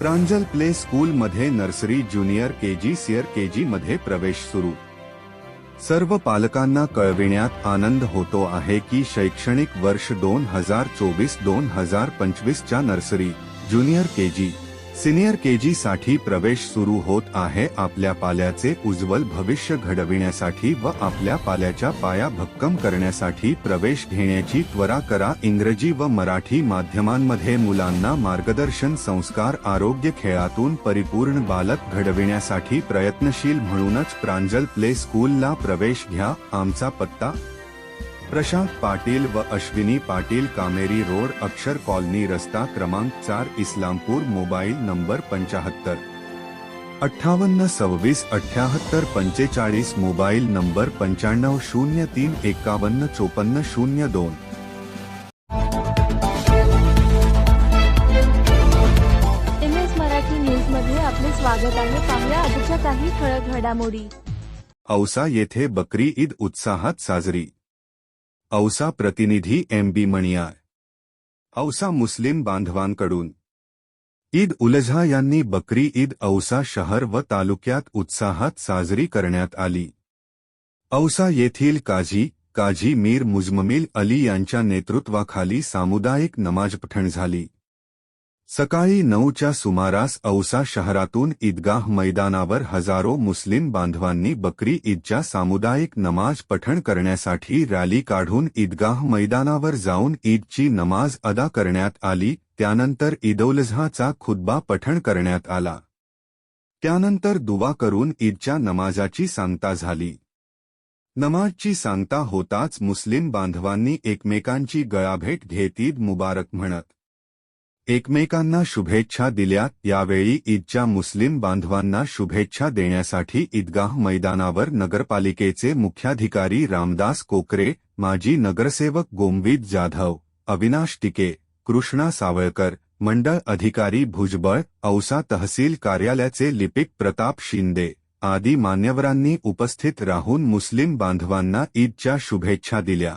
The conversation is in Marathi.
प्रांजल प्ले स्कूल मध्ये nursery junior K KG K G मध्ये प्रवेश सुरू. सर्व पालकांना कळविण्यात आनंद होतो आहे की शैक्षणिक वर्ष दोन हजार चोवीस दोन हजार पंचवीसच्या nursery junior K G senior KG साठी प्रवेश सुरू होत आहे आपल्या पाल्याचे उज्ज्वल भविष्य घडविण्यासाठी व आपल्या पाल्याच्या पाया भक्कम करण्यासाठी प्रवेश घेण्याची त्वरा करा. इंग्रजी व मराठी माध्यमांमध्ये मुलांना मार्गदर्शन संस्कार आरोग्य खेळातून परिपूर्ण बालक घडविण्यासाठी प्रयत्नशील म्हणूनच प्रांजल प्ले स्कूलला प्रवेश घ्या. आमचा पत्ता प्रशांत पाटील व अश्विनी पाटील कामेरी रोड अक्षर कॉलनी रस्ता क्रमांक चार इस्लामपूर मोबाईल नंबर पंचाहत्तर. अठ्ठावन्न सव्वीस अठ्याहत्तर पंचेचाळीस मोबाईल नंबर पंच्याण्णव शून्य तीन एकावन्न चोपन्न शून्य दोन. एम एस मराठी न्यूजमध्ये आपले स्वागत आहे. पाहूया आजच्या काही ठळक घडामोडी. औसा येथे बकरी ईद उत्साहात साजरी. औसा प्रतिनिधी एम बी मणियार औसा मुस्लिम बांधवांकडून. ईद उलझा यांनी बकरी ईद औसा शहर व तालुक्यात उत्साहात साजरी करण्यात आली. औसा येथील काझी काझी मीर मुजममिल अली यांच्या नेतृत्वाखाली सामुदायिक नमाज पठण झाली. सकाळी नऊच्या सुमारास औसा शहरातून ईदगाह मैदानावर हजारो मुस्लिम बांधवांनी बकरी ईदच्या सामुदायिक नमाज पठण करण्यासाठी रॅली काढून ईदगाह मैदानावर जाऊन ईदची नमाज अदा करण्यात आली त्यानंतर ईदौलझाचा खुद्बा पठण करण्यात आला. त्यानंतर दुवा करून ईदच्या नमाजाची सांगता झाली. नमाजची सांगता होताच मुस्लिम बांधवांनी एकमेकांची गळाभेट घेत ईद मुबारक म्हणत एकमेकांना शुभेच्छा दिल्या यावेळी ईदच्या मुस्लिम बांधवांना शुभेच्छा देण्यासाठी ईदगाह मैदानावर नगरपालिकेचे मुख्याधिकारी रामदास कोकरे माजी नगरसेवक गोमवीत जाधव अविनाश टिके कृष्णा सावळकर मंडळ अधिकारी भुजबळ औसा तहसील कार्यालयाचे लिपिक प्रताप शिंदे आदी मान्यवरांनी उपस्थित राहून मुस्लिम बांधवांना ईदच्या शुभेच्छा दिल्या.